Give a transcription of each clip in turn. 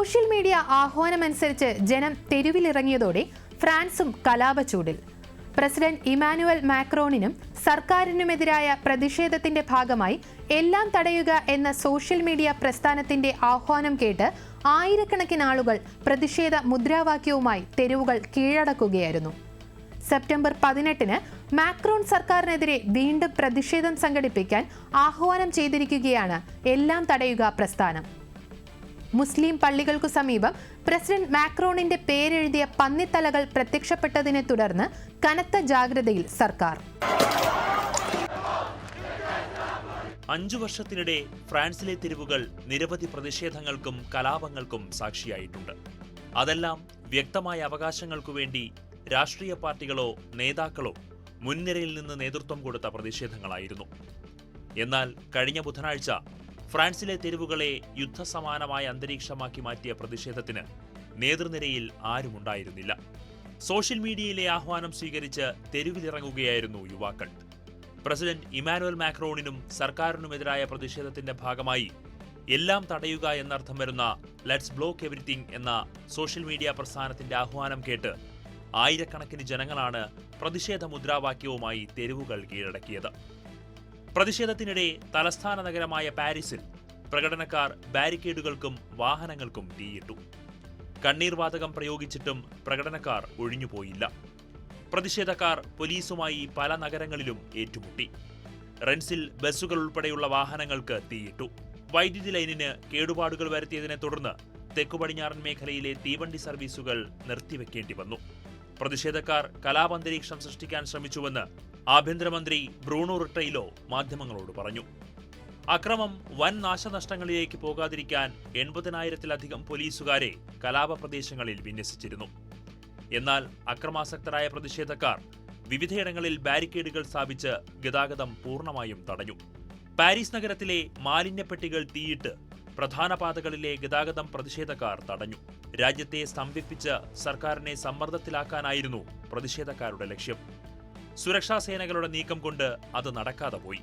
Social media ആഹ്വാനമനുസരിച്ച് ജനം തെരുവിലിറങ്ങിയതോടെ ഫ്രാൻസും കലാപച്ചൂടിൽ. President Emmanuel മാക്രോണിനും സർക്കാരിനുമെതിരായ പ്രതിഷേധത്തിന്റെ ഭാഗമായി എല്ലാം തടയുക എന്ന സോഷ്യൽ മീഡിയ പ്രസ്ഥാനത്തിന്റെ ആഹ്വാനം കേട്ട് ആയിരക്കണക്കിന് ആളുകൾ പ്രതിഷേധ മുദ്രാവാക്യവുമായി തെരുവുകൾ കീഴടക്കുകയായിരുന്നു. സെപ്റ്റംബർ പതിനെട്ടിന് മാക്രോൺ സർക്കാരിനെതിരെ വീണ്ടും പ്രതിഷേധം സംഘടിപ്പിക്കാൻ ആഹ്വാനം ചെയ്തിരിക്കുകയാണ് എല്ലാം തടയുക പ്രസ്ഥാനം. മുസ്ലിം പള്ളികൾക്കു സമീപം പ്രസിഡന്റ് മാക്രോണിന്റെ പേരെഴുതിയ പന്നിത്തലകൾ പ്രത്യക്ഷപ്പെട്ടതിനെ തുടർന്ന് കനത്ത ജാഗ്രതയിൽ സർക്കാർ. അഞ്ചു വർഷത്തിനിടെ ഫ്രാൻസിലെ തെരുവുകൾ നിരവധി പ്രതിഷേധങ്ങൾക്കും കലാപങ്ങൾക്കും സാക്ഷിയായിട്ടുണ്ട്. അതെല്ലാം വ്യക്തമായ അവകാശങ്ങൾക്കു വേണ്ടി രാഷ്ട്രീയ പാർട്ടികളോ നേതാക്കളോ മുൻനിരയിൽ നിന്ന് നേതൃത്വം കൊടുത്ത പ്രതിഷേധങ്ങളായിരുന്നു. എന്നാൽ കഴിഞ്ഞ ബുധനാഴ്ച ഫ്രാൻസിലെ തെരുവുകളെ യുദ്ധസമാനമായ അന്തരീക്ഷമാക്കി മാറ്റിയ പ്രതിഷേധത്തിന് നേതൃനിരയിൽ ആരുമുണ്ടായിരുന്നില്ല. സോഷ്യൽ മീഡിയയിലെ ആഹ്വാനം സ്വീകരിച്ച് തെരുവിലിറങ്ങുകയായിരുന്നു യുവാക്കൾ. പ്രസിഡന്റ് ഇമാനുവൽ മാക്രോണിനും സർക്കാരിനുമെതിരായ പ്രതിഷേധത്തിന്റെ ഭാഗമായി എല്ലാം തടയുക എന്നർത്ഥം വരുന്ന ലെറ്റ്സ് ബ്ലോക്ക് എവറിത്തിങ് എന്ന സോഷ്യൽ മീഡിയ പ്രസ്ഥാനത്തിന്റെ ആഹ്വാനം കേട്ട് ആയിരക്കണക്കിന് ജനങ്ങളാണ് പ്രതിഷേധ മുദ്രാവാക്യവുമായി തെരുവുകൾ കീഴടക്കിയത്. പ്രതിഷേധത്തിനിടെ തലസ്ഥാന നഗരമായ പാരീസിൽ പ്രകടനക്കാർ ബാരിക്കേഡുകൾക്കും വാഹനങ്ങൾക്കും തീയിട്ടു. കണ്ണീർ വാതകം പ്രയോഗിച്ചിട്ടും പ്രകടനക്കാർ ഒഴിഞ്ഞുപോയില്ല. പ്രതിഷേധക്കാർ പോലീസുമായി പല നഗരങ്ങളിലും ഏറ്റുമുട്ടി. റെൻസിൽ ബസ്സുകൾ ഉൾപ്പെടെയുള്ള വാഹനങ്ങൾക്ക് തീയിട്ടു. വൈദ്യുതി ലൈനിന് കേടുപാടുകൾ വരുത്തിയതിനെ തുടർന്ന് തെക്കു പടിഞ്ഞാറൻ മേഖലയിലെ തീവണ്ടി സർവീസുകൾ നിർത്തിവെക്കേണ്ടി വന്നു. പ്രതിഷേധക്കാർ കലാപന്തരീക്ഷം സൃഷ്ടിക്കാൻ ശ്രമിച്ചുവെന്ന് ആഭ്യന്തരമന്ത്രി ബ്രൂണോ റിട്ടയിലോ മാധ്യമങ്ങളോട് പറഞ്ഞു. അക്രമം വൻ നാശനഷ്ടങ്ങളിലേക്ക് പോകാതിരിക്കാൻ എൺപതിനായിരത്തിലധികം പോലീസുകാരെ കലാപ പ്രദേശങ്ങളിൽ വിന്യസിച്ചിരുന്നു. എന്നാൽ അക്രമാസക്തരായ പ്രതിഷേധക്കാർ വിവിധയിടങ്ങളിൽ ബാരിക്കേഡുകൾ സ്ഥാപിച്ച് ഗതാഗതം പൂർണമായും തടഞ്ഞു. പാരീസ് നഗരത്തിലെ മാലിന്യപ്പെട്ടികൾ തീയിട്ട് പ്രധാന പാതകളിലെ ഗതാഗതം പ്രതിഷേധക്കാർ തടഞ്ഞു. രാജ്യത്തെ സ്തംഭിപ്പിച്ച് സർക്കാരിനെ സമ്മർദ്ദത്തിലാക്കാനായിരുന്നു പ്രതിഷേധക്കാരുടെ ലക്ഷ്യം. സുരക്ഷാ സേനകളുടെ നീക്കം കൊണ്ട് അത് നടക്കാതെ പോയി.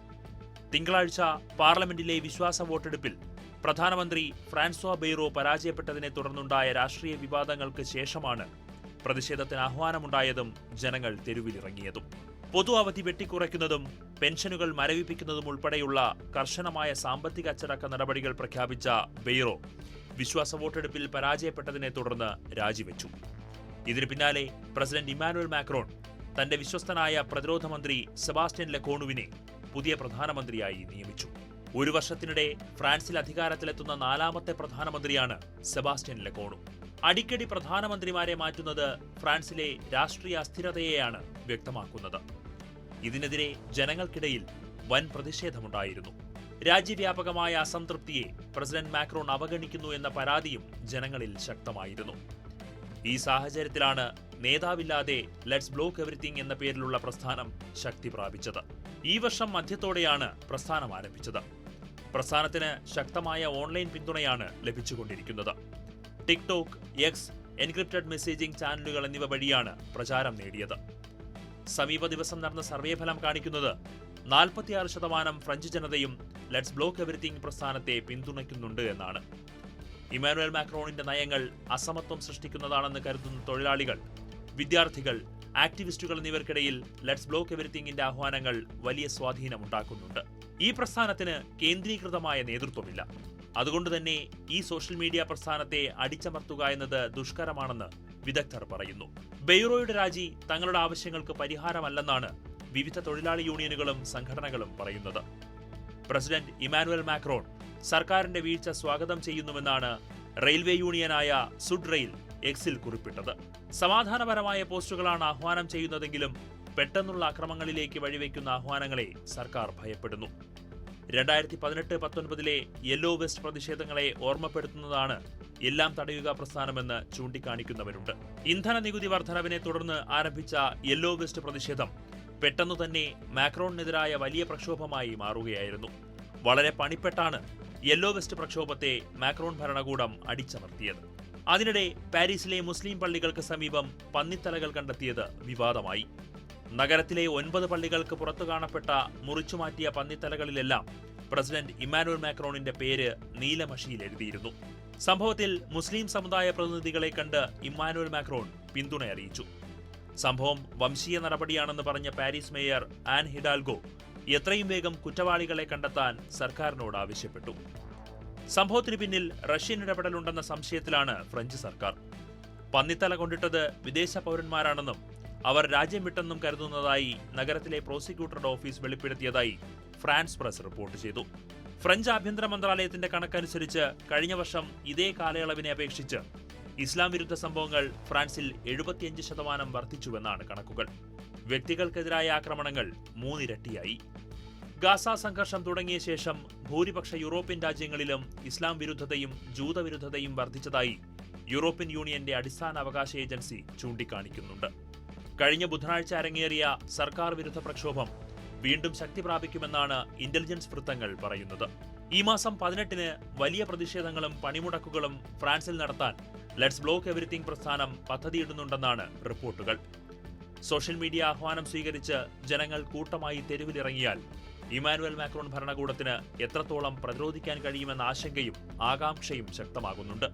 തിങ്കളാഴ്ച പാർലമെന്റിലെ വിശ്വാസ വോട്ടെടുപ്പിൽ പ്രധാനമന്ത്രി ഫ്രാൻസ്വാ ബെയ്റോ പരാജയപ്പെട്ടതിനെ തുടർന്നുണ്ടായ രാഷ്ട്രീയ വിവാദങ്ങൾക്ക് ശേഷമാണ് പ്രതിഷേധത്തിന് ആഹ്വാനമുണ്ടായതും ജനങ്ങൾ തെരുവിലിറങ്ങിയതും. പൊതു അവധി വെട്ടിക്കുറയ്ക്കുന്നതും പെൻഷനുകൾ മരവിപ്പിക്കുന്നതും ഉൾപ്പെടെയുള്ള കർശനമായ സാമ്പത്തിക അച്ചടക്ക നടപടികൾ പ്രഖ്യാപിച്ച ബെയ്റോ വിശ്വാസ വോട്ടെടുപ്പിൽ പരാജയപ്പെട്ടതിനെ തുടർന്ന് രാജിവെച്ചു. ഇതിനു പിന്നാലെ പ്രസിഡന്റ് ഇമാനുവൽ മാക്രോൺ തന്റെ വിശ്വസ്തനായ പ്രതിരോധ മന്ത്രി സെബാസ്റ്റ്യൻ ലെക്കോണുവിനെ പുതിയ പ്രധാനമന്ത്രിയായി നിയമിച്ചു. ഒരു വർഷത്തിനിടെ ഫ്രാൻസിൽ അധികാരത്തിലെത്തുന്ന നാലാമത്തെ പ്രധാനമന്ത്രിയാണ് സെബാസ്റ്റ്യൻ ലെക്കോണു അടിക്കടി പ്രധാനമന്ത്രിമാരെ മാറ്റുന്നത് ഫ്രാൻസിലെ രാഷ്ട്രീയ അസ്ഥിരതയെയാണ് വ്യക്തമാക്കുന്നത്. ഇതിനെതിരെ ജനങ്ങൾക്കിടയിൽ വൻ പ്രതിഷേധമുണ്ടായിരുന്നു. രാജ്യവ്യാപകമായ അസംതൃപ്തിയെ പ്രസിഡന്റ് മാക്രോൺ അവഗണിക്കുന്നു എന്ന പരാതിയും ജനങ്ങളിൽ ശക്തമായിരുന്നു. ഈ സാഹചര്യത്തിലാണ് നേതാവില്ലാതെ ലെറ്റ്സ് ബ്ലോക്ക് എവറിത്തിങ് എന്ന പേരിലുള്ള പ്രസ്ഥാനം ശക്തി പ്രാപിച്ചത്. ഈ വർഷം മധ്യത്തോടെയാണ് പ്രസ്ഥാനം ആരംഭിച്ചത്. പ്രസ്ഥാനത്തിന് ശക്തമായ ഓൺലൈൻ പിന്തുണയാണ് ലഭിച്ചുകൊണ്ടിരിക്കുന്നത്. ടിക്ടോക്ക് എക്സ് എൻക്രിപ്റ്റഡ് മെസ്സേജിംഗ് ചാനലുകൾ എന്നിവ വഴിയാണ് പ്രചാരം നേടിയത്. സമീപ ദിവസം നടന്ന സർവേ ഫലം കാണിക്കുന്നത് നാൽപ്പത്തിയാറ് ശതമാനം ഫ്രഞ്ച് ജനതയും ലെറ്റ്സ് ബ്ലോക്ക് എവറിത്തിങ് പ്രസ്ഥാനത്തെ പിന്തുണയ്ക്കുന്നുണ്ട് എന്നാണ്. ഇമാനുവൽ മാക്രോണിന്റെ നയങ്ങൾ അസമത്വം സൃഷ്ടിക്കുന്നതാണെന്ന് കരുതുന്ന തൊഴിലാളികൾ വിദ്യാർത്ഥികൾ ആക്ടിവിസ്റ്റുകൾ എന്നിവർക്കിടയിൽ ലെറ്റ്സ് ബ്ലോക്ക് എവരിത്തിങ്ങിന്റെ ആഹ്വാനങ്ങൾ വലിയ സ്വാധീനമുണ്ടാക്കുന്നുണ്ട്. ഈ പ്രസ്ഥാനത്തിന് കേന്ദ്രീകൃതമായ നേതൃത്വമില്ല. അതുകൊണ്ട് തന്നെ ഈ സോഷ്യൽ മീഡിയ പ്രസ്ഥാനത്തെ അടിച്ചമർത്തുക എന്നത് ദുഷ്കരമാണെന്ന് വിദഗ്ധർ പറയുന്നു. ബെയ്റോയുടെ രാജി തങ്ങളുടെ ആവശ്യങ്ങൾക്ക് പരിഹാരമല്ലെന്നാണ് വിവിധ തൊഴിലാളി യൂണിയനുകളും സംഘടനകളും പറയുന്നത്. പ്രസിഡന്റ് ഇമാനുവൽ മാക്രോൺ സർക്കാരിന്റെ വീഴ്ച സ്വാഗതം ചെയ്യുന്നുവെന്നാണ് റെയിൽവേ യൂണിയനായ സുഡ് റെയിൽ എക്സിൽ കുറിപ്പിട്ടത്. സമാധാനപരമായ പോസ്റ്റുകളാണ് ആഹ്വാനം ചെയ്യുന്നതെങ്കിലും പെട്ടെന്നുള്ള അക്രമങ്ങളിലേക്ക് വഴിവെക്കുന്ന ആഹ്വാനങ്ങളെ സർക്കാർ ഭയപ്പെടുന്നു. രണ്ടായിരത്തി പതിനെട്ട് പത്തൊൻപതിലെ യെല്ലോ വെസ്റ്റ് പ്രതിഷേധങ്ങളെ ഓർമ്മപ്പെടുത്തുന്നതാണ് എല്ലാം തടയുക പ്രസ്ഥാനമെന്ന് ചൂണ്ടിക്കാണിക്കുന്നവരുണ്ട്. ഇന്ധന നികുതി വർധനവിനെ തുടർന്ന് ആരംഭിച്ച യെല്ലോ വെസ്റ്റ് പ്രതിഷേധം പെട്ടെന്നു തന്നെ മാക്രോണിനെതിരായ വലിയ പ്രക്ഷോഭമായി മാറുകയായിരുന്നു. വളരെ പണിപ്പെട്ടാണ് യെല്ലോ വെസ്റ്റ് പ്രക്ഷോഭത്തെ മാക്രോൺ ഭരണകൂടം അടിച്ചമർത്തിയത്. അതിനിടെ പാരീസിലെ മുസ്ലിം പള്ളികൾക്ക് സമീപം പന്നിത്തലകൾ കണ്ടെത്തിയത് വിവാദമായി. നഗരത്തിലെ ഒൻപത് പള്ളികൾക്ക് പുറത്തു കാണപ്പെട്ട മുറിച്ചുമാറ്റിയ പന്നിത്തലകളിലെല്ലാം പ്രസിഡന്റ് ഇമ്മാനുവൽ മാക്രോണിന്റെ പേര് നീലമഷിയിൽ എഴുതിയിരുന്നു. സംഭവത്തിൽ മുസ്ലിം സമുദായ പ്രതിനിധികളെ കണ്ട് ഇമ്മാനുവൽ മാക്രോൺ പിന്തുണ അറിയിച്ചു. സംഭവം വംശീയ നടപടിയാണെന്ന് പറഞ്ഞ പാരീസ് മേയർ ആൻ ഹിഡാൽഗോ എത്രയും വേഗം കുറ്റവാളികളെ കണ്ടെത്താൻ സർക്കാരിനോട് ആവശ്യപ്പെട്ടു. സംഭവത്തിന് പിന്നിൽ റഷ്യൻ ഇടപെടലുണ്ടെന്ന സംശയത്തിലാണ് ഫ്രഞ്ച് സർക്കാർ. പന്നിത്തല കൊണ്ടിട്ടത് വിദേശ പൗരന്മാരാണെന്നും അവർ രാജ്യം വിട്ടെന്നും കരുതുന്നതായി നഗരത്തിലെ പ്രോസിക്യൂട്ടറുടെ ഓഫീസ് വെളിപ്പെടുത്തിയതായി ഫ്രാൻസ് പ്രസ് റിപ്പോർട്ട് ചെയ്തു. ഫ്രഞ്ച് ആഭ്യന്തര മന്ത്രാലയത്തിന്റെ കണക്കനുസരിച്ച് കഴിഞ്ഞ വർഷം ഇതേ കാലയളവിനെ അപേക്ഷിച്ച് ഇസ്ലാം വിരുദ്ധ സംഭവങ്ങൾ ഫ്രാൻസിൽ എഴുപത്തിയഞ്ച് ശതമാനം വർദ്ധിച്ചുവെന്നാണ് കണക്കുകൾ. വ്യക്തികൾക്കെതിരായ ആക്രമണങ്ങൾ മൂന്നിരട്ടിയായി. ഗാസ സംഘർഷം തുടങ്ങിയ ശേഷം ഭൂരിപക്ഷ യൂറോപ്യൻ രാജ്യങ്ങളിലും ഇസ്ലാം വിരുദ്ധതയും ജൂതവിരുദ്ധതയും വർദ്ധിച്ചതായി യൂറോപ്യൻ യൂണിയന്റെ അടിസ്ഥാന അവകാശ ഏജൻസി ചൂണ്ടിക്കാണിക്കുന്നുണ്ട്. കഴിഞ്ഞ ബുധനാഴ്ച അരങ്ങേറിയ സർക്കാർ വിരുദ്ധ പ്രക്ഷോഭം വീണ്ടും ശക്തി പ്രാപിക്കുമെന്നാണ് ഇന്റലിജൻസ് വൃത്തങ്ങൾ പറയുന്നത്. ഈ മാസം പതിനെട്ടിന് വലിയ പ്രതിഷേധങ്ങളും പണിമുടക്കുകളും ഫ്രാൻസിൽ നടത്താൻ ലെറ്റ്സ് ബ്ലോക്ക് എവരിത്തിങ് പ്രസ്ഥാനം പദ്ധതിയിടുന്നുണ്ടെന്നാണ് റിപ്പോർട്ടുകൾ. സോഷ്യൽ മീഡിയ ആഹ്വാനം സ്വീകരിച്ച് ജനങ്ങൾ കൂട്ടമായി തെരുവിലിറങ്ങിയാൽ ഇമാനുവൽ മാക്രോൺ ഭരണകൂടത്തിന് എത്രത്തോളം പ്രതിരോധിക്കാൻ കഴിയുമെന്ന ആശങ്കയും ആകാംക്ഷയും ശക്തമാകുന്നുണ്ട്.